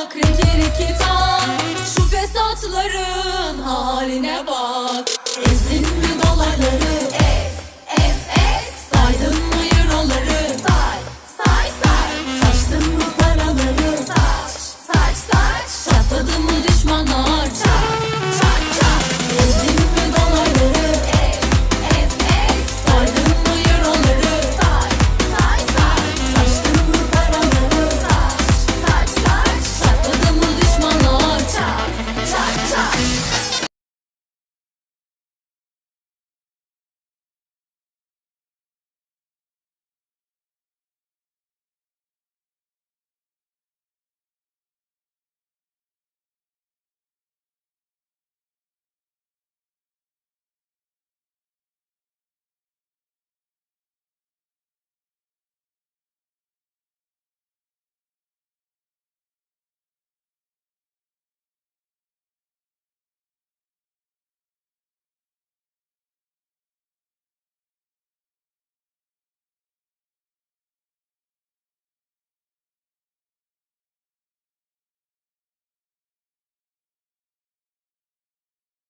bak Rikiriki tak Şu fesatların haline bak. Ezin mi dolarları